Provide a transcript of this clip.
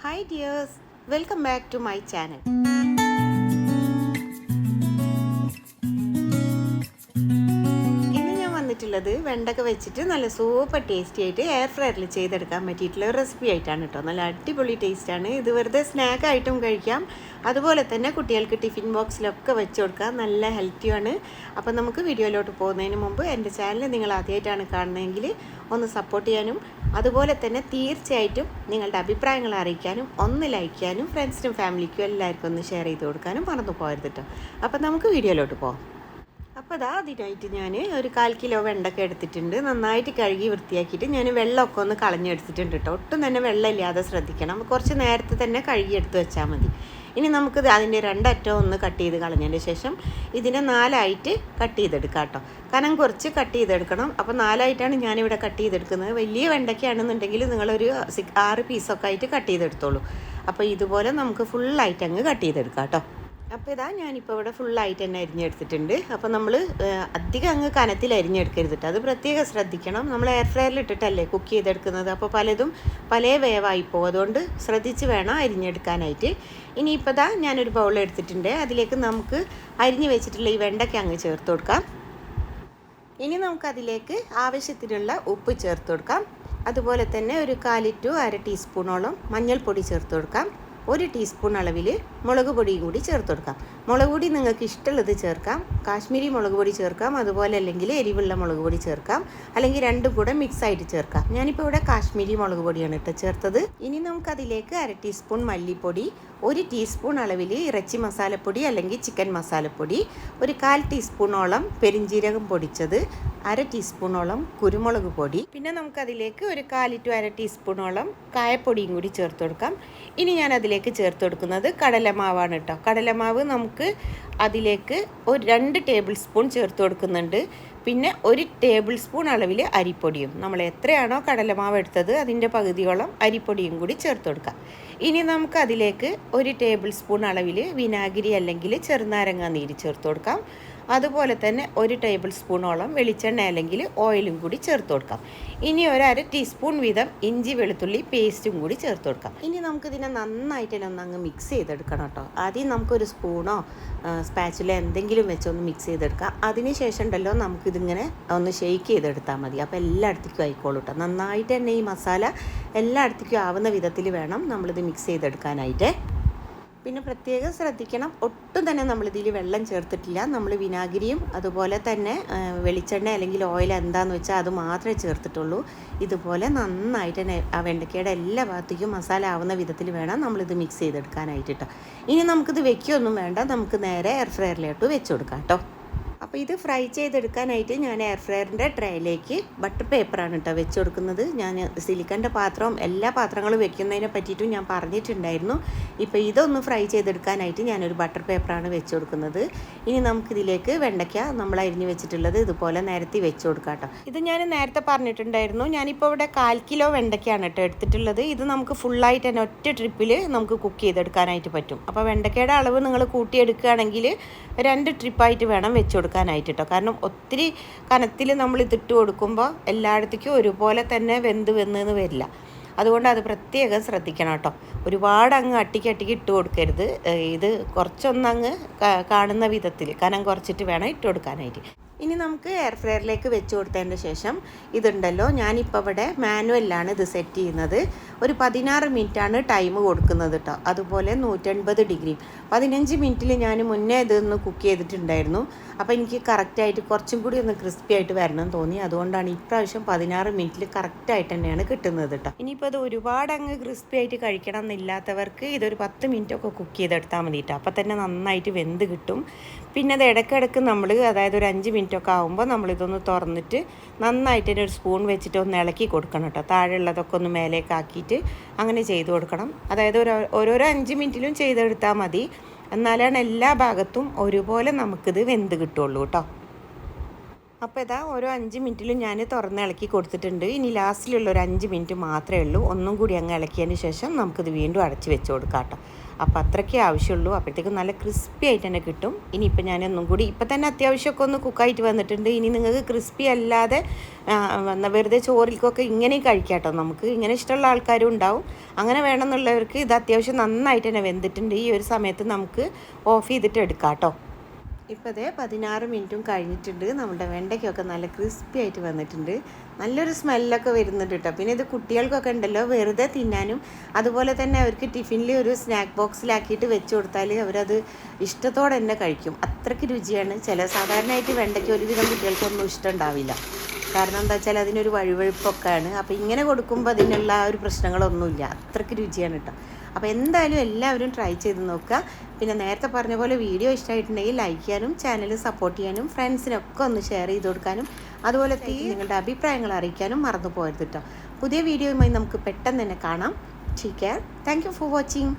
Hi dears welcome back to my channel വന്നിട്ടുള്ളത് വെണ്ടക്ക വെച്ചിട്ട് നല്ല സൂപ്പർ ടേസ്റ്റി ആയിട്ട് എയർ ഫ്രയറിൽ ചെയ്തെടുക്കാൻ പറ്റിയിട്ടുള്ള ഒരു റെസിപ്പി ആയിട്ടാണ് കേട്ടോ നല്ല അടിപൊളി ടേസ്റ്റ് ആണ്. ഇത് വെറുതെ സ്നാക്ക് ആയിട്ടും കഴിക്കാം. അതുപോലെ തന്നെ കുട്ടികൾക്ക് ടിഫിൻ ബോക്സിലൊക്കെ വെച്ച് കൊടുക്കാം നല്ല ഹെൽത്തിയാണ് അപ്പോൾ നമുക്ക് വീഡിയോയിലോട്ട് പോകുന്നതിന് മുമ്പ് എന്റെ ചാനൽ നിങ്ങൾ ആദ്യമായിട്ടാണ് കാണുന്നതെങ്കിൽ ഒന്ന് സപ്പോർട്ട് ചെയ്യാനും അതുപോലെ തന്നെ തീർച്ചയായിട്ടും നിങ്ങളുടെ അഭിപ്രായങ്ങൾ അറിയിക്കാനും ഒന്ന് ലൈക്ക് ചെയ്യാനും ഫ്രണ്ട്സിനും ഫാമിലിക്കും എല്ലാവർക്കും ഒന്ന് ഷെയർ ചെയ്ത് കൊടുക്കാനും മറന്നു പോകരുത് കേട്ടോ അപ്പോൾ നമുക്ക് വീഡിയോയിലോട്ട് പോകാം. അപ്പോൾ അതാ അതിനായിട്ട് ഞാൻ ഒരു കാൽ കിലോ വെണ്ടക്ക എടുത്തിട്ടുണ്ട്. നന്നായിട്ട് കഴുകി വൃത്തിയാക്കിയിട്ട് ഞാൻ വെള്ളമൊക്കെ ഒന്ന് കളഞ്ഞെടുത്തിട്ടുണ്ട് കേട്ടോ. ഒട്ടും തന്നെ വെള്ളമില്ലാതെ ശ്രദ്ധിക്കണം. കുറച്ച് നേരത്തെ തന്നെ കഴുകി എടുത്ത് വെച്ചാൽ മതി. ഇനി നമുക്ക് അതിന്റെ രണ്ടറ്റം ഒന്ന് കട്ട് ചെയ്ത് കളഞ്ഞതിന് ശേഷം ഇതിനെ നാലായിട്ട് കട്ട് ചെയ്തെടുക്കാം കേട്ടോ. കനം കുറച്ച് കട്ട് ചെയ്തെടുക്കണം. അപ്പോൾ നാലായിട്ടാണ് ഞാനിവിടെ കട്ട് ചെയ്തെടുക്കുന്നത്. വലിയ വെണ്ടയ്ക്കാണെന്നുണ്ടെങ്കിൽ നിങ്ങളൊരു ആറ് പീസൊക്കെ ആയിട്ട് കട്ട് ചെയ്തെടുത്തോളൂ. അപ്പോൾ ഇതുപോലെ നമുക്ക് ഫുള്ളായിട്ട് അങ്ങ് കട്ട് ചെയ്തെടുക്കാം കേട്ടോ. അപ്പോൾ ഇതാ ഞാനിപ്പോൾ ഇവിടെ ഫുള്ളായിട്ട് തന്നെ അരിഞ്ഞെടുത്തിട്ടുണ്ട്. അപ്പോൾ നമ്മൾ അധികം അങ്ങ് കനത്തിൽ അരിഞ്ഞെടുക്കരുത് അത് പ്രത്യേകം ശ്രദ്ധിക്കണം. നമ്മൾ എയർ ഫ്രയറിൽ ഇട്ടിട്ടല്ലേ കുക്ക് ചെയ്തെടുക്കുന്നത്. അപ്പോൾ പലതും പല വേവായി പോകും അതുകൊണ്ട് ശ്രദ്ധിച്ച് വേണം അരിഞ്ഞെടുക്കാനായിട്ട്. ഇനിയിപ്പോൾ ഇതാ ഞാനൊരു ബൗൾ എടുത്തിട്ടുണ്ട്. അതിലേക്ക് നമുക്ക് അരിഞ്ഞ് വെച്ചിട്ടുള്ള ഈ വെണ്ടയ്ക്ക് അങ്ങ് ചേർത്ത് കൊടുക്കാം. ഇനി നമുക്കതിലേക്ക് ആവശ്യത്തിനുള്ള ഉപ്പ് ചേർത്ത് കൊടുക്കാം. അതുപോലെ തന്നെ ഒരു കാലി ടു അര ടീസ്പൂണോളം മഞ്ഞൾപ്പൊടി ചേർത്ത് കൊടുക്കാം. ഒരു ടീസ്പൂൺ അളവിൽ മുളക് പൊടിയും കൂടി ചേർത്ത് കൊടുക്കാം. മുളക് പൊടി നിങ്ങൾക്ക് ഇഷ്ടമുള്ളത് ചേർക്കാം. കാശ്മീരി മുളക് പൊടി ചേർക്കാം. അതുപോലെ അല്ലെങ്കിൽ എരിവുള്ള മുളക് പൊടി ചേർക്കാം. അല്ലെങ്കിൽ രണ്ടും കൂടെ മിക്സ് ആയിട്ട് ചേർക്കാം. ഞാനിപ്പോൾ ഇവിടെ കാശ്മീരി മുളക് പൊടിയാണ് ഇട്ട് ചേർത്തത്. ഇനി നമുക്കതിലേക്ക് അര ടീസ്പൂൺ മല്ലിപ്പൊടി ഒരു ടീസ്പൂൺ അളവിൽ ഇറച്ചി മസാലപ്പൊടി അല്ലെങ്കിൽ ചിക്കൻ മസാലപ്പൊടി ഒരു കാൽ ടീസ്പൂണോളം പെരിഞ്ജീരകം പൊടിച്ചത് അര ടീസ്പൂണോളം കുരുമുളക് പൊടി. പിന്നെ നമുക്കതിലേക്ക് ഒരു കാൽ ടു അര ടീസ്പൂണോളം കായപ്പൊടിയും കൂടി ചേർത്ത് കൊടുക്കാം. ഇനി ഞാൻ അതിലേക്ക് ചേർത്ത് കൊടുക്കുന്നത് കടലമാവാണ് കേട്ടോ. കടലമാവ് നമുക്ക് അതിലേക്ക് ഒരു രണ്ട് ടേബിൾ സ്പൂൺ ചേർത്ത് കൊടുക്കുന്നുണ്ട്. പിന്നെ ഒരു ടേബിൾ സ്പൂൺ അളവിൽ അരിപ്പൊടിയും. നമ്മൾ എത്രയാണോ കടലമാവ് എടുത്തത് അതിന്റെ പകുതിയോളം അരിപ്പൊടിയും കൂടി ചേർത്ത് കൊടുക്കാം. ഇനി നമുക്ക് അതിലേക്ക് ഒരു ടേബിൾ സ്പൂൺ അളവിൽ വിനാഗിരി അല്ലെങ്കിൽ ചെറുനാരങ്ങ നീര് ചേർത്ത് കൊടുക്കാം. അതുപോലെ തന്നെ ഒരു ടേബിൾ സ്പൂണോളം വെളിച്ചെണ്ണ അല്ലെങ്കിൽ ഓയിലും കൂടി ചേർത്ത് കൊടുക്കാം. ഇനി ഒരു അര ടീസ്പൂൺ വീതം ഇഞ്ചി വെളുത്തുള്ളി പേസ്റ്റും കൂടി ചേർത്ത് കൊടുക്കാം. ഇനി നമുക്കിതിനെ നന്നായിട്ട് തന്നെ ഒന്ന് അങ്ങ് മിക്സ് ചെയ്തെടുക്കണം കേട്ടോ. ആദ്യം നമുക്കൊരു സ്പൂണോ സ്പാച്ചിലോ എന്തെങ്കിലും വെച്ചൊന്ന് മിക്സ് ചെയ്തെടുക്കാം. അതിന് ശേഷം ഉണ്ടല്ലോ നമുക്കിതിങ്ങനെ ഒന്ന് ഷെയ്ക്ക് ചെയ്തെടുത്താൽ മതി. അപ്പോൾ എല്ലായിടത്തേക്കും ആയിക്കോളൂ കേട്ടോ. നന്നായിട്ട് തന്നെ ഈ മസാല എല്ലായിടത്തേക്കും ആവുന്ന വിധത്തിൽ വേണം നമ്മളിത് മിക്സ് ചെയ്തെടുക്കാനായിട്ട്. പിന്നെ പ്രത്യേകം ശ്രദ്ധിക്കണം. ഒട്ടും തന്നെ നമ്മളിതിൽ വെള്ളം ചേർത്തിട്ടില്ല. നമ്മൾ വിനാഗിരിയും അതുപോലെ തന്നെ വെളിച്ചെണ്ണ അല്ലെങ്കിൽ ഓയിൽ എന്താണെന്ന് വെച്ചാൽ അത് മാത്രമേ ചേർത്തിട്ടുള്ളൂ. ഇതുപോലെ നന്നായിട്ട് തന്നെ ആ വെണ്ടയ്ക്കയുടെ എല്ലാ ഭാഗത്തേക്കും മസാല ആവുന്ന വിധത്തിൽ വേണം നമ്മളിത് മിക്സ് ചെയ്തെടുക്കാനായിട്ട് കേട്ടോ ഇനി നമുക്കിത് വെക്കുകയൊന്നും വേണ്ട. നമുക്ക് നേരെ എയർ ഫ്രയറിലോട്ട് വെച്ച് കൊടുക്കാം കേട്ടോ അപ്പോൾ ഇത് ഫ്രൈ ചെയ്തെടുക്കാനായിട്ട് ഞാൻ എയർ ഫ്രയറിന്റെ ട്രേയിലേക്ക് ബട്ടർ പേപ്പറാണ് കേട്ടോ വെച്ച് കൊടുക്കുന്നത്. ഞാൻ സിലിക്കന്റെ പാത്രവും എല്ലാ പാത്രങ്ങളും വെക്കുന്നതിനെ പറ്റിയിട്ടും ഞാൻ പറഞ്ഞിട്ടുണ്ടായിരുന്നു. ഇപ്പോൾ ഇതൊന്ന് ഫ്രൈ ചെയ്തെടുക്കാനായിട്ട് ഞാനൊരു ബട്ടർ പേപ്പറാണ് വെച്ച് കൊടുക്കുന്നത്. ഇനി നമുക്കിതിലേക്ക് വെണ്ടയ്ക്ക നമ്മൾ അരിഞ്ഞ് വെച്ചിട്ടുള്ളത് ഇതുപോലെ നിരത്തി വെച്ച് കൊടുക്കാം കേട്ടോ ഇത് ഞാൻ നേരത്തെ പറഞ്ഞിട്ടുണ്ടായിരുന്നു. ഞാനിപ്പോൾ ഇവിടെ കാൽ കിലോ വെണ്ടയ്ക്കാണ് കേട്ടോ എടുത്തിട്ടുള്ളത്. ഇത് നമുക്ക് ഫുള്ളായിട്ട് തന്നെ ഒറ്റ ട്രിപ്പിൽ നമുക്ക് കുക്ക് ചെയ്തെടുക്കാനായിട്ട് പറ്റും. അപ്പോൾ വെണ്ടയ്ക്കയുടെ അളവ് നിങ്ങൾ കൂട്ടിയെടുക്കുകയാണെങ്കിൽ രണ്ട് ട്രിപ്പായിട്ട് വേണം വെച്ച് കൊടുക്കാൻ. കൊടുക്കാനായിട്ട് കേട്ടോ കാരണം ഒത്തിരി കനത്തിൽ നമ്മൾ ഇതിട്ട് കൊടുക്കുമ്പോൾ എല്ലായിടത്തേക്കും ഒരുപോലെ തന്നെ വെന്ത് വെന്ന് വരില്ല. അതുകൊണ്ട് അത് പ്രത്യേകം ശ്രദ്ധിക്കണം കേട്ടോ. ഒരുപാട് അങ്ങ് അട്ടിക്ക് അട്ടിക്ക് ഇട്ട് കൊടുക്കരുത്. ഇത് കുറച്ചൊന്നങ്ങ് കാണുന്ന വിധത്തിൽ കനം കുറച്ചിട്ട് വേണം ഇട്ട് കൊടുക്കാനായിട്ട്. ഇനി നമുക്ക് എയർ ഫ്രയറിലേക്ക് വെച്ച് കൊടുത്തതിന് ശേഷം ഇതുണ്ടല്ലോ ഞാനിപ്പോൾ ഇവിടെ മാനുവലിലാണ് ഇത് സെറ്റ് ചെയ്യുന്നത്. ഒരു പതിനാറ് മിനിറ്റാണ് ടൈം കൊടുക്കുന്നത് കേട്ടോ അതുപോലെ നൂറ്റൻപത് ഡിഗ്രി പതിനഞ്ച് മിനിറ്റിൽ ഞാൻ മുന്നേ ഇതൊന്ന് കുക്ക് ചെയ്തിട്ടുണ്ടായിരുന്നു. അപ്പോൾ എനിക്ക് കറക്റ്റായിട്ട് കുറച്ചും കൂടി ഒന്ന് ക്രിസ്പി ആയിട്ട് വരണം തോന്നി. അതുകൊണ്ടാണ് ഇപ്രാവശ്യം പതിനാറ് മിനിറ്റിൽ കറക്റ്റായിട്ട് തന്നെയാണ് കിട്ടുന്നത് കേട്ടോ ഇനിയിപ്പോൾ ഇത് ഒരുപാട് അങ്ങ് ക്രിസ്പി ആയിട്ട് കഴിക്കണം എന്നില്ലാത്തവർക്ക് ഇതൊരു പത്ത് മിനിറ്റൊക്കെ കുക്ക് ചെയ്തെടുത്താൽ മതി കേട്ടോ അപ്പോൾ തന്നെ നന്നായിട്ട് വെന്ത് കിട്ടും. പിന്നെ അത് ഇടയ്ക്കിടയ്ക്ക് നമ്മൾ അതായത് ഒരു അഞ്ച് മിനിറ്റ് ഒക്കെ ആകുമ്പോൾ നമ്മളിതൊന്ന് തുറന്നിട്ട് നന്നായിട്ട് ഒരു സ്പൂൺ വെച്ചിട്ട് ഒന്ന് ഇളക്കി കൊടുക്കണം കേട്ടോ. താഴെയുള്ളതൊക്കെ ഒന്ന് മേലേക്ക് ആക്കിയിട്ട് അങ്ങനെ ചെയ്ത് കൊടുക്കണം. അതായത് ഒരു ഓരോരോ അഞ്ച് മിനിറ്റിലും ചെയ്തെടുത്താൽ മതി. എന്നാലാണ് എല്ലാ ഭാഗത്തും ഒരുപോലെ നമുക്കിത് വെന്ത് കിട്ടുള്ളൂ കേട്ടോ. അപ്പോൾ ഇതാ ഓരോ അഞ്ച് മിനിറ്റിലും ഞാൻ തുറന്ന് ഇളക്കി കൊടുത്തിട്ടുണ്ട്. ഇനി ലാസ്റ്റിലുള്ള ഒരു അഞ്ച് മിനിറ്റ് മാത്രമേ ഉള്ളൂ. ഒന്നും കൂടി അങ്ങ് ഇളക്കിയതിന് ശേഷം നമുക്കിത് വീണ്ടും അടച്ച് വെച്ച് കൊടുക്കാം കേട്ടോ. അപ്പോൾ അത്രയ്ക്കേ ആവശ്യമുള്ളൂ. അപ്പോഴത്തേക്കും നല്ല ക്രിസ്പി ആയിട്ട് തന്നെ കിട്ടും. ഇനിയിപ്പോൾ ഞാൻ ഒന്നും കൂടി ഇപ്പം തന്നെ അത്യാവശ്യമൊക്കെ ഒന്ന് കുക്കായിട്ട് വന്നിട്ടുണ്ട്. ഇനി നിങ്ങൾക്ക് ക്രിസ്പി അല്ലാതെ വെറുതെ ചോറിൽക്കൊക്കെ ഇങ്ങനെയും കഴിക്കാം കേട്ടോ നമുക്ക്. ഇങ്ങനെ ഇഷ്ടമുള്ള ആൾക്കാരും ഉണ്ടാവും. അങ്ങനെ വേണമെന്നുള്ളവർക്ക് ഇത് അത്യാവശ്യം നന്നായിട്ട് തന്നെ വെന്തിട്ടുണ്ട്. ഈ ഒരു സമയത്ത് നമുക്ക് ഓഫ് ചെയ്തിട്ട് എടുക്കാം കേട്ടോ. ഇപ്പോൾ അതേ പതിനാറ് മിനിറ്റും കഴിഞ്ഞിട്ടുണ്ട്. നമ്മുടെ വെണ്ടയ്ക്കൊക്കെ നല്ല ക്രിസ്പി ആയിട്ട് വന്നിട്ടുണ്ട്. നല്ലൊരു സ്മെല്ലൊക്കെ വരുന്നുണ്ട് കേട്ടോ പിന്നെ ഇത് കുട്ടികൾക്കൊക്കെ ഉണ്ടല്ലോ വെറുതെ തിന്നാനും. അതുപോലെ തന്നെ അവർക്ക് ടിഫിനിൽ ഒരു സ്നാക്ക് ബോക്സിലാക്കിയിട്ട് വെച്ച് കൊടുത്താൽ അവരത് ഇഷ്ടത്തോടെ തന്നെ കഴിക്കും. അത്രയ്ക്ക് രുചിയാണ്. ചില സാധാരണയായിട്ട് വെണ്ടയ്ക്ക് ഒരുവിധം കുട്ടികൾക്കൊന്നും ഇഷ്ടമുണ്ടാവില്ല കാരണം എന്താ വെച്ചാൽ അതിനൊരു വഴുവഴുപ്പൊക്കെയാണ്. അപ്പോൾ ഇങ്ങനെ കൊടുക്കുമ്പോൾ അതിനുള്ള ആ ഒരു പ്രശ്നങ്ങളൊന്നുമില്ല. അത്രയ്ക്ക് രുചിയാണ് കേട്ടോ. അപ്പോൾ എന്തായാലും എല്ലാവരും ട്രൈ ചെയ്ത് നോക്കുക. പിന്നെ നേരത്തെ പറഞ്ഞ പോലെ വീഡിയോ ഇഷ്ടമായിട്ടുണ്ടെങ്കിൽ ലൈക്ക് ചെയ്യാനും ചാനൽ സപ്പോർട്ട് ചെയ്യാനും ഫ്രണ്ട്സിനൊക്കെ ഒന്ന് ഷെയർ ചെയ്ത് കൊടുക്കാനും അതുപോലെ നിങ്ങളുടെ അഭിപ്രായങ്ങൾ അറിയിക്കാനും മറന്നു പോകരുത് കേട്ടോ. പുതിയ വീഡിയോയുമായി നമുക്ക് പെട്ടെന്ന് തന്നെ കാണാം. Take care thank you for watching